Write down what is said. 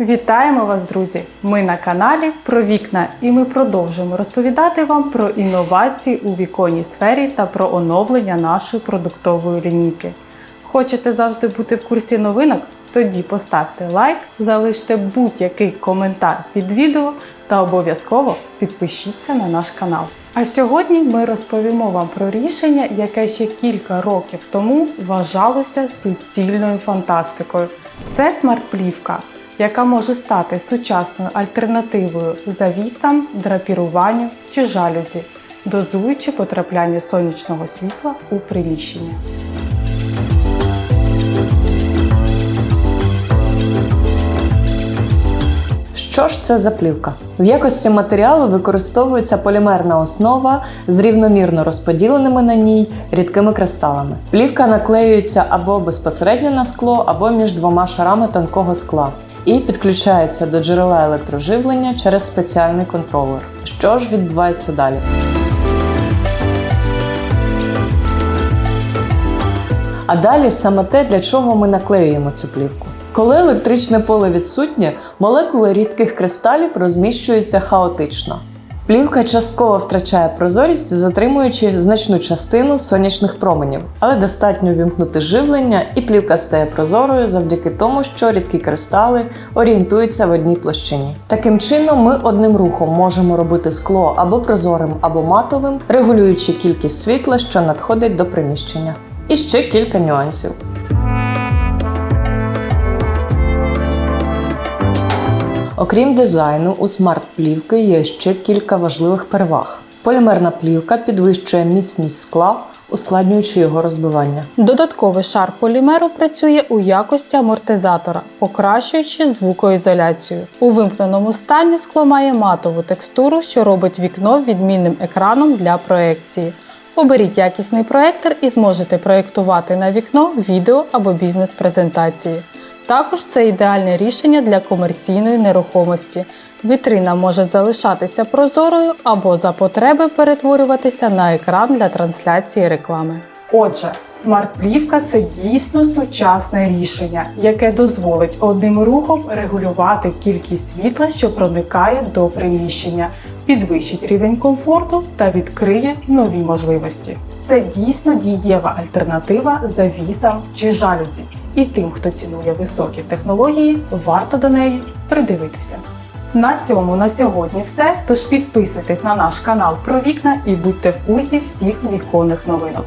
Вітаємо вас, друзі! Ми на каналі про вікна і ми продовжуємо розповідати вам про інновації у віконній сфері та про оновлення нашої продуктової лінійки. Хочете завжди бути в курсі новинок? Тоді поставте лайк, залиште будь-який коментар під відео та обов'язково підпишіться на наш канал. А сьогодні ми розповімо вам про рішення, яке ще кілька років тому вважалося суцільною фантастикою. Це смарт-плівка, яка може стати сучасною альтернативою завісам, драпіруванню чи жалюзі, дозуючи потрапляння сонячного світла у приміщення. Що ж це за плівка? В якості матеріалу використовується полімерна основа з рівномірно розподіленими на ній рідкими кристалами. Плівка наклеюється або безпосередньо на скло, або між двома шарами тонкого скла і підключається до джерела електроживлення через спеціальний контролер. Що ж відбувається далі? А далі саме те, для чого ми наклеюємо цю плівку. Коли електричне поле відсутнє, молекули рідких кристалів розміщуються хаотично. Плівка частково втрачає прозорість, затримуючи значну частину сонячних променів, але достатньо вімкнути живлення, і плівка стає прозорою завдяки тому, що рідкі кристали орієнтуються в одній площині. Таким чином, ми одним рухом можемо робити скло або прозорим, або матовим, регулюючи кількість світла, що надходить до приміщення. І ще кілька нюансів. Окрім дизайну, у смарт-плівки є ще кілька важливих переваг. Полімерна плівка підвищує міцність скла, ускладнюючи його розбивання. Додатковий шар полімеру працює у якості амортизатора, покращуючи звукоізоляцію. У вимкненому стані скло має матову текстуру, що робить вікно відмінним екраном для проекції. Оберіть якісний проектор і зможете проєктувати на вікно відео або бізнес-презентації. Також це ідеальне рішення для комерційної нерухомості. Вітрина може залишатися прозорою або за потреби перетворюватися на екран для трансляції реклами. Отже, смарт-плівка це дійсно сучасне рішення, яке дозволить одним рухом регулювати кількість світла, що проникає до приміщення, підвищить рівень комфорту та відкриє нові можливості. Це дійсно дієва альтернатива завісам чи жалюзі. І тим, хто цінує високі технології, варто до неї придивитися. На цьому на сьогодні все. Тож підписуйтесь на наш канал про вікна і будьте в курсі всіх віконних новинок.